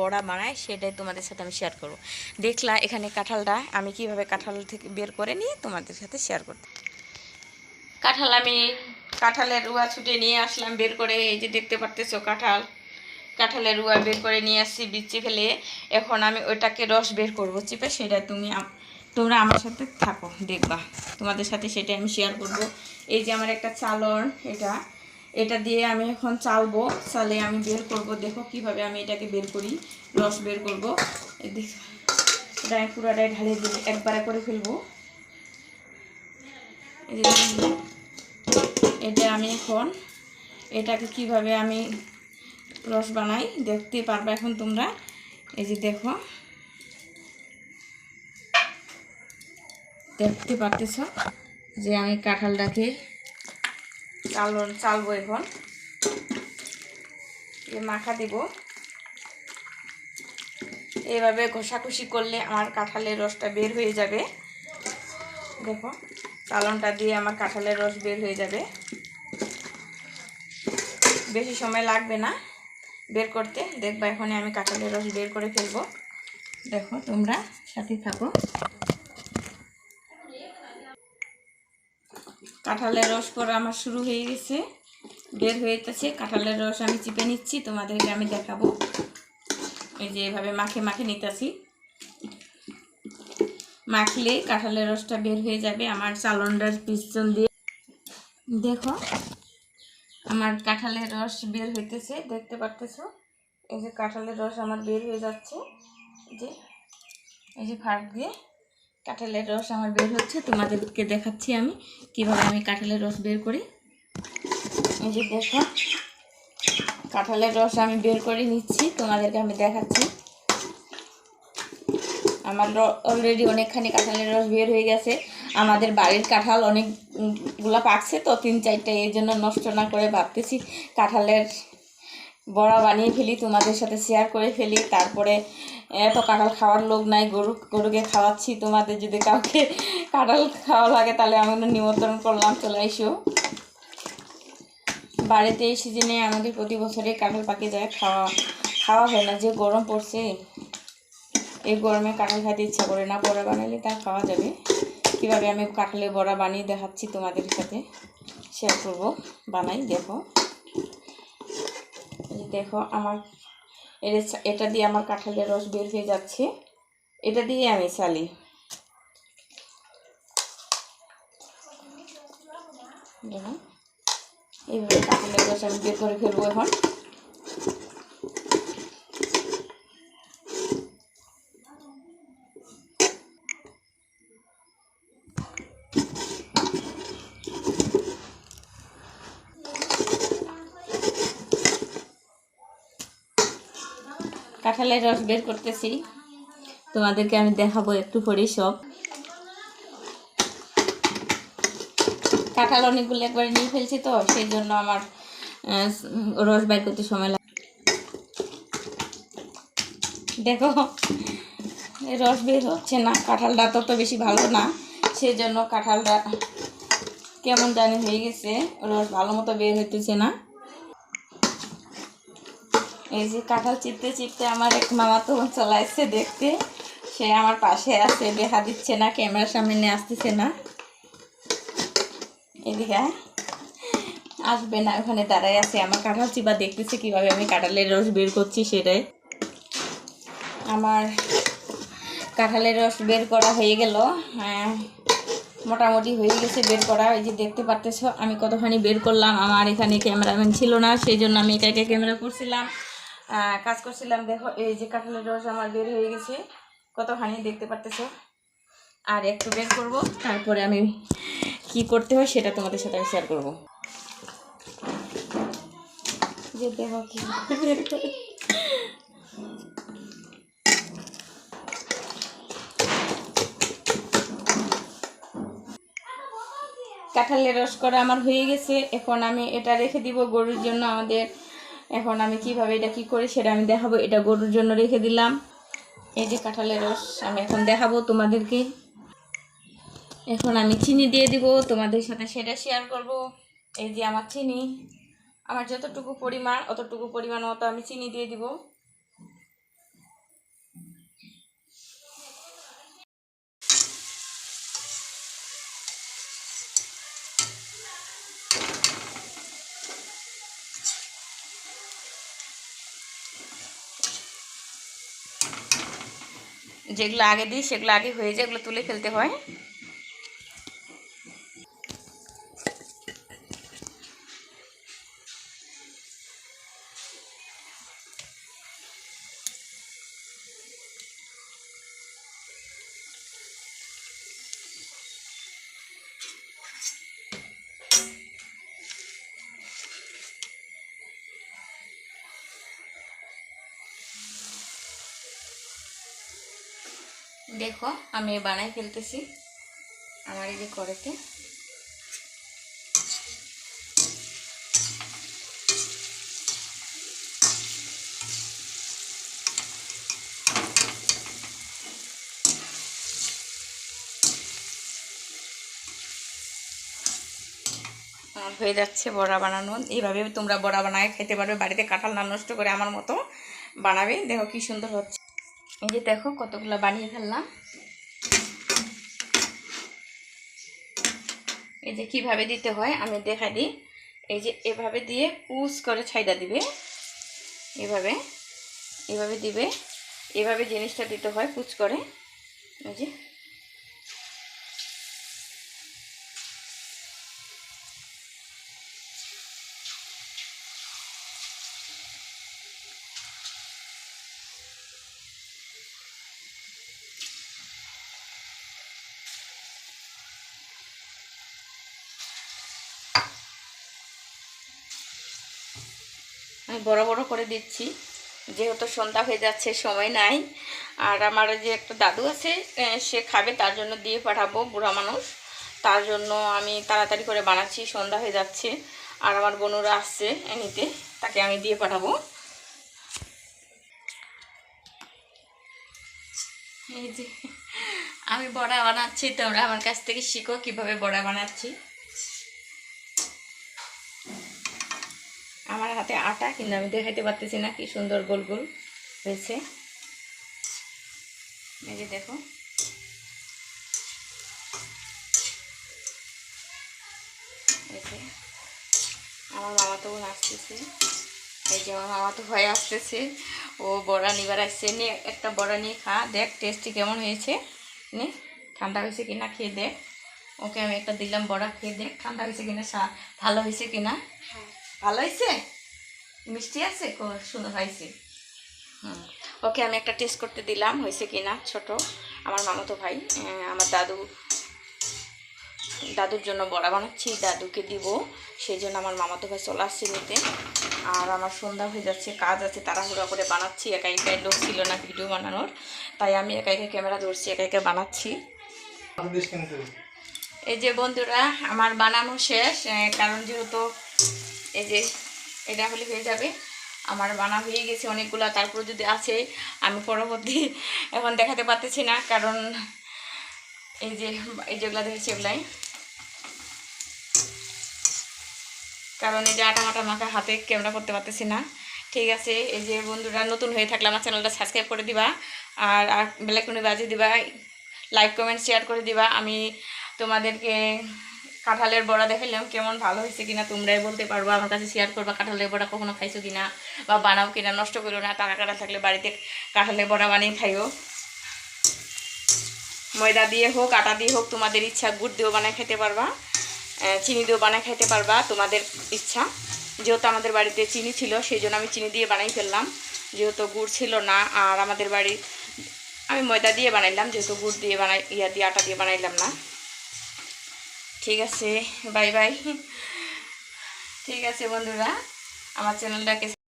বড়া বানাই সেটাই তোমাদের সাথে আমি শেয়ার করব। দেখলা এখানে কাঁঠালটা, আমি কীভাবে কাঁঠাল থেকে বের করে নিয়ে তোমাদের সাথে শেয়ার করব। কাঁঠাল আমি কাঁঠালের রুয়া ছুটে নিয়ে আসলাম, বের করে, এই যে দেখতে পারতেছো কাঁঠাল। কাঁঠালের রুয়া বের করে নিয়ে আসছি, বিচি ফেলে। এখন আমি ওইটাকে রস বের করব, চিপে, সেটা তুমি তোমরা আমার সাথে থাকো, দেখবা। তোমাদের সাথে সেটা আমি শেয়ার করব। এই যে আমার একটা চালন এটা এটা দিয়ে আমি এখন চালবো। চালে আমি বের করব। দেখো কীভাবে আমি এটাকে বের করি। রস বের করব। পুরাটাই ঢালে দিয়ে একবারে করে ফেলব। এটা আমি এখন এটাকে কীভাবে আমি রস বানাই দেখতে পারবে এখন তোমরা। এই যে দেখো। দেখতে পারতেছ যে আমি কাঁঠালটাকে চাল চালবো এখন। মাখা দিব। এভাবে ঘষাঘষি করলে আমার কাঁঠালের রসটা বের হয়ে যাবে। দেখো, চালনটা দিয়ে আমার কাঁঠালের রস বের হয়ে যাবে। বেশি সময় লাগবে না বের করতে। দেখবা এখন আমি কাঁঠালের রস বের করে ফেলব। দেখো, তোমরা সাথে থাকো। কাঁঠালের রস করা আমার শুরু হয়ে গেছে। বের হয়ে হয়েছে কাঁঠালের রস আমি চিপে নিচ্ছি, তোমাদেরকে আমি দেখাবো। এই যে এভাবে মাখে মাখে নিতেছি। মাখলে কাঁঠালের রসটা বের হয়ে যাবে আমার চালনটার পিছন দিয়ে। দেখো, আমার কাঁঠালের রস বের হইতেছে, দেখতে পারতেছো? এই যে কাঁঠালের রস আমার বের হয়ে যাচ্ছে। যে, এই যে ফাঁক দিয়ে। কাঁঠালের রস আমার বের হচ্ছে, তোমাদেরকে দেখাচ্ছি আমি কীভাবে আমি কাঁঠালের রস বের করি। এই যে দেখো, কাঁঠালের রস আমি বের করে নিচ্ছি, তোমাদেরকে আমি দেখাচ্ছি। আমার অলরেডি অনেকখানি কাঁঠালের রস বের হয়ে গেছে। আমাদের বাড়ির কাঁঠাল অনেকগুলো পাকছে তো, তিন চারটা, এই জন্য নষ্ট না করে ভাবতেছি কাঁঠালের বড়া বানিয়ে ফেলি, তোমাদের সাথে শেয়ার করে ফেলি। তারপরে এত কাঁঠাল খাওয়ার লোক নাই, গরু, গরুকে খাওয়াচ্ছি। তোমাদের যদি কাউকে কাঁঠাল খাওয়া লাগে, তাহলে আমি নিমন্ত্রণ করলাম, চলে এসো। বাড়িতে এই সিজনে আমাদের প্রতি বছরে কাঁঠাল পাকে যায়, খাওয়া খাওয়া হয় না, যে গরম পড়ছে এই গরমে কাঁঠাল খাইতে ইচ্ছা করে না, বড়া বানালে তা খাওয়া যাবে। কীভাবে আমি কাঁঠালের বড়া বানিয়ে দেখাচ্ছি তোমাদের সাথে শেয়ার করব, বানাই, দেখো। দেখো, আমার এটা দিয়ে আমার কাঁঠালের রস বের হয়ে যাচ্ছে। এটা দিয়ে আমি চালি। এইভাবে কাঁঠালের রস আমি বের করে ফেলব এখন। কাঁঠালের রস বের করতেছি। তোমাদেরকে আমি দেখাবো একটু পরেই সব কাঁঠাল অনেকগুলো একবারে নিয়ে ফেলছি তো সেই জন্য আমার রস বের করতে সময় লাগে। দেখো, রস বের হচ্ছে না, কাঁঠালটা তত বেশি ভালো না সেই জন্য কাঁঠালটা কেমন জানি হয়ে গেছে, রস ভালো মতো বের হইতেছে না। এই যে কাঁঠাল চিপতে চিপতে আমার এক মামা তো চলে আসছে দেখতে। সে আমার পাশে আছে দেখা দিচ্ছে না, ক্যামেরার সামনে নিয়ে আসতেছে না। এদিকে আসবে না, ওখানে দাঁড়ায় আছে। আমার কাঁঠাল চিপা দেখতেছে কীভাবে আমি কাঁঠালের রস বের করছি সেটাই। আমার কাঁঠালের রস বের করা হয়ে গেল। হ্যাঁ মোটামুটি হয়ে গেছে বের করা। ওই যে দেখতে পারতেছ, আমি কতখানি বের করলাম। আমার এখানে ক্যামেরাম্যান ছিল না, সেই জন্য আমি একা একা ক্যামেরা করছিলাম। কাজ করছিলাম, দেখো, এই যে কাঁঠালের রস আমার বের হয়ে গেছে। কতখানি দেখতে পারতেছ? আর একটু বের করব, তারপরে আমি কি করতে হয় সেটা তোমাদের সাথে আমি শেয়ার করব। যে দেখো কি কাঁঠালের রস করা আমার হয়ে গেছে। এখন আমি এটা রেখে দিব গরুর জন্য আমাদের এখন আমি কীভাবে এটা কি করি সেটা আমি দেখাবো। এটা গরুর জন্য রেখে দিলাম। এই যে কাঁঠালের রস আমি এখন দেখাবো তোমাদেরকে। এখন আমি চিনি দিয়ে দিব, তোমাদের সাথে সেটা শেয়ার করব। এই যে আমার চিনি, আমার যতটুকু পরিমাণ, অতটুকু পরিমাণ অত আমি চিনি দিয়ে দিব। যেগুলো আগে দিই সেগুলো আগে হয়ে যায় এগুলো তুলে ফেলতে হয়। দেখো, আমি বানাই ফেলতেছি আমার এই যে করেতে হয়ে যাচ্ছে বড়া বানানো। এইভাবে তোমরা বড়া বানায় খেতে পারবে, বাড়িতে কাঁঠাল না নষ্ট করে আমার মতো বানাবে। দেখো কি সুন্দর হচ্ছে। এই যে দেখো কতগুলো বানিয়ে ফেললাম। এই যে কীভাবে দিতে হয় আমি দেখা দিই। এই যে এভাবে দিয়ে পুষ করে ছাইডা দিবে। এভাবে এভাবে দিবে। এভাবে জিনিসটা দিতে হয় পুচ করে। এই যে বড় বড় করে দিচ্ছি। যেহেতু সন্ধ্যা হয়ে যাচ্ছে, সময় নাই। আর আমার যে একটা দাদু আছে সে খাবে, তার জন্য দিয়ে পাঠাবো বুড়া মানুষ। তার জন্য আমি তাড়াতাড়ি করে বানাচ্ছি, সন্ধ্যা হয়ে যাচ্ছে। আর আমার বোনরা আসছে নিতে তাকে আমি দিয়ে পাঠাবো। এই যে, আমি বড়া বানাচ্ছি, তোমরা আমার কাছ থেকে শিখো কীভাবে বড়া বানাচ্ছি। আমার হাতে আটা, কিন্তু আমি দেখাইতে পারতেছি না কি সুন্দর গোল গোল হয়েছে। এই যে দেখো। আমার মামা তো আসতেছে। এই যে আমার মামা তো ভয়ে আসতেছে। ও বড়া নিবার আসছে নে, একটা বড়া নিয়ে খা, দেখ টেস্টি কেমন হয়েছে। নে, ঠান্ডা হয়েছে কিনা খেয়ে দেখ। ওকে আমি একটা দিলাম বড়া, খেয়ে দেখ ঠান্ডা হয়েছে কিনা ভালো হয়েছে কিনা। ভালো হয়েছে? মিষ্টি আছে? সুন্দর হয়েছে। হুম। ওকে আমি একটা টেস্ট করতে দিলাম হয়েছে কি না ছোট। আমার মামাতো ভাই আমার দাদু দাদুর জন্য বড়া বানাচ্ছি দাদুকে দিব। সেই জন্য আমার মামাতো ভাই চলে আসছে নিতে। আর আমার সন্ধ্যা হয়ে যাচ্ছে কাজ আছে তাড়াহুড়া করে বানাচ্ছি। একা একাই লোক ছিল না ভিডিও বানানোর। তাই আমি একা একা ক্যামেরা ধরছি একা একা বানাচ্ছি। এই যে বন্ধুরা আমার বানানো শেষ কারণ যেহেতু এই যে এটা হলে হয়ে যাবে। আমার বানা হয়ে গেছে অনেকগুলো, তারপর যদি আছে, আমি পরবর্তী এখন দেখাতে পারতেছি না, কারণ এই যে, এই যেগুলো দেখেছি এগুলাই। কারণ এই যে আটা মাটা মাখা হাতে ক্যামেরা করতে পারতেছি না। ঠিক আছে, এই যে বন্ধুরা, নতুন হয়ে থাকলে আমার চ্যানেলটা সাবস্ক্রাইব করে দিবা, আর বেলাইকনে বাজিয়ে দিবা লাইক কমেন্ট শেয়ার করে দিবা। আমি তোমাদেরকে কাঁঠালের বড়া দেখাইলাম, কেমন ভালো হয়েছে কিনা তোমরাই বলতে পারব, আমার কাছে শেয়ার করবা, কাঁঠালের বড়া কখনো খাইছো কিনা বা বানাও কিনা, নষ্ট করো না, টাকা কাটা থাকলে বাড়িতে কাঁঠালের বড়া বানিয়ে খাইও। ময়দা দিয়ে হোক, আটা দিয়ে হোক, তোমাদের ইচ্ছা, গুড় দিয়েও বানায় খেতে পারবা চিনি দিয়েও বানায় খেতে পারবা, তোমাদের ইচ্ছা। যেহেতু আমাদের বাড়িতে চিনি ছিল সেই জন্য আমি চিনি দিয়ে বানাই ফেললাম। যেহেতু গুড় ছিল না, আর আমাদের বাড়ি, আমি ময়দা দিয়ে বানাইলাম, যেহেতু গুড় দিয়ে বানাই, ইয়া দিয়ে, আটা দিয়ে বানাইলাম না। ঠিক আছে বাই বাই ঠিক আছে বন্ধুরা আমার চ্যানেলটাকে